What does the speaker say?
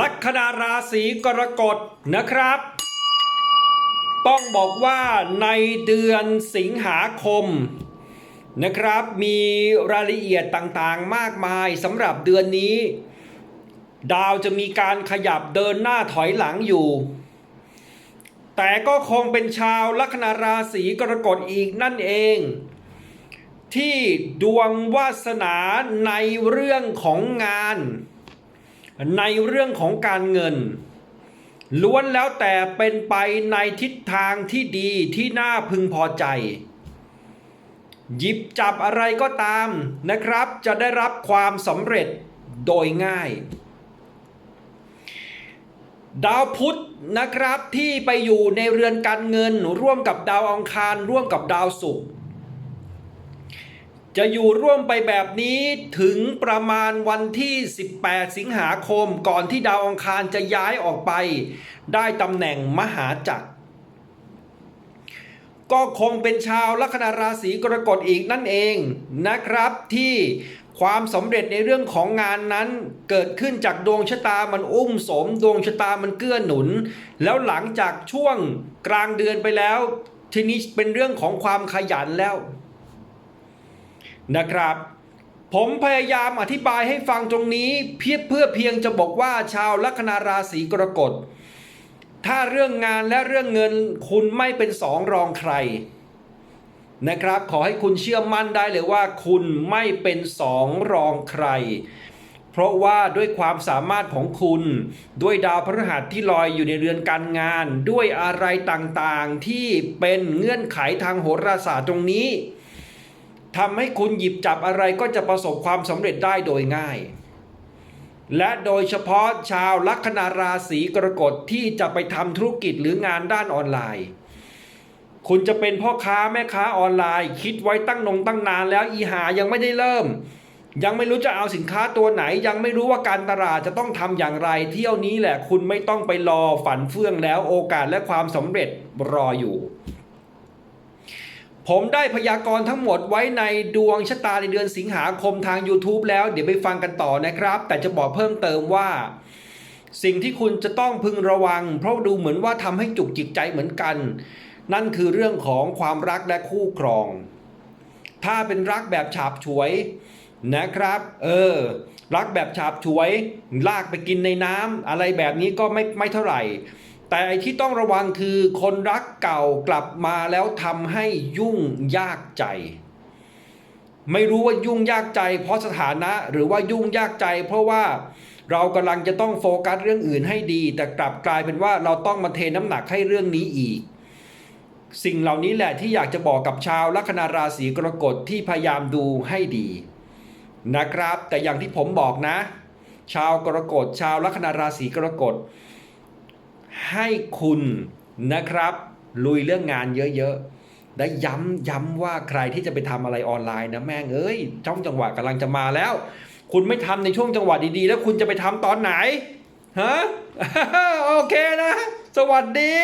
ลัคนาราศีกรกฎนะครับ ต้องบอกว่าในเดือนสิงหาคมนะครับ มีรายละเอียดต่างๆมากมายสำหรับเดือนนี้ ดาวจะมีการขยับเดินหน้าถอยหลังอยู่ แต่ก็คงเป็นชาวลัคนาราศีกรกฎอีกนั่นเอง ที่ดวงวาสนาในเรื่องของงาน ในเรื่องของการเงิน ล้วนแล้วแต่เป็นไปในทิศทางที่ดีที่น่าพึงพอใจ หยิบจับอะไรก็ตามนะครับ จะได้รับความสำเร็จโดยง่าย ดาวพุธนะครับที่ไปอยู่ในเรือนการเงินร่วมกับดาวอังคารร่วมกับดาวศุกร์ จะอยู่ร่วมไปแบบนี้ถึงประมาณวันที่ 18 สิงหาคมก่อนที่ดาวอังคารจะย้ายออกไป ได้ตำแหน่งมหาจักร ก็คงเป็นชาวลัคนาราศีกรกฎอีกนั่นเองนะครับที่ความสำเร็จในเรื่องของงานนั้นเกิดขึ้นจากดวงชะตามันอุ้มสม ดวงชะตามันเกื้อหนุน แล้วหลังจากช่วงกลางเดือนไปแล้ว ทีนี้เป็นเรื่องของความขยันแล้ว นะครับ ผมพยายามอธิบายให้ฟังตรงนี้ เพียเพื่อเพียงจะบอกว่าชาวลัคนาราศีกรกฎ ถ้าเรื่องงานและเรื่องเงินคุณไม่เป็นสองรองใครนะครับ ขอให้คุณเชื่อมั่นได้เลยว่าคุณไม่เป็นสองรองใคร เพราะว่าด้วยความสามารถของคุณ ด้วยดาวพฤหัสที่ลอยอยู่ในเรือนการงาน ด้วยอะไรต่างๆที่เป็นเงื่อนไขทางโหราศาสตร์ตรงนี้ ทำให้คุณหยิบจับอะไรก็จะประสบความสำเร็จได้โดยง่าย และโดยเฉพาะชาวลัคนาราศีกรกฎที่จะไปทำธุรกิจหรืองานด้านออนไลน์ คุณจะเป็นพ่อค้าแม่ค้าออนไลน์ คิดไว้ตั้งนงตั้งนานแล้วอีหายังไม่ได้เริ่ม ยังไม่รู้จะเอาสินค้าตัวไหน ยังไม่รู้ว่าการตลาดจะต้องทำอย่างไร เที่ยวนี้แหละคุณไม่ต้องไปรอฝันเฟื่องแล้วโอกาสและความสำเร็จรออยู่ ผมได้พยากรณ์ทั้งหมดไว้ในดวงชะตาในเดือนสิงหาคมทาง YouTube แล้วเดี๋ยวไปฟังกันต่อนะครับ แต่จะบอกเพิ่มเติมว่า สิ่งที่คุณจะต้องพึงระวัง เพราะดูเหมือนว่าทำให้จุกจิกใจเหมือนกัน นั่นคือเรื่องของความรักและคู่ครอง ถ้าเป็นรักแบบฉาบฉวยนะครับ เออ รักแบบฉาบฉวย ลากไปกินในน้ำอะไรแบบนี้ก็ไม่ไม่เท่าไหร่ แต่ไอที่ต้องระวังคือคนรักเก่ากลับมาแล้วทำให้ยุ่งยากใจ ไม่รู้ว่ายุ่งยากใจ เพราะสถานะหรือว่ายุ่งยากใจ เพราะว่าเรากำลังจะต้องโฟกัสเรื่องอื่นให้ดี แต่กลับกลายเป็นว่าเราต้องมาเทน้ำหนักให้เรื่องนี้อีก สิ่งเหล่านี้แหละที่อยากจะบอกกับชาวลัคนาราศีกรกฎที่พยายามดูให้ดี นะครับ แต่อย่างที่ผมบอกนะ ชาวกรกฎชาวลัคนาราศีกรกฎ ให้คุณนะครับ ลุยเรื่องงานเยอะๆได้ย้ำย้ำว่าใครที่จะไปทำอะไรออนไลน์นะแม่งเอ้ยช่องจังหวะกำลังจะมาแล้ว คุณไม่ทำในช่วงจังหวะดีๆ แล้วคุณจะไปทำตอนไหนฮะโอเคนะ สวัสดี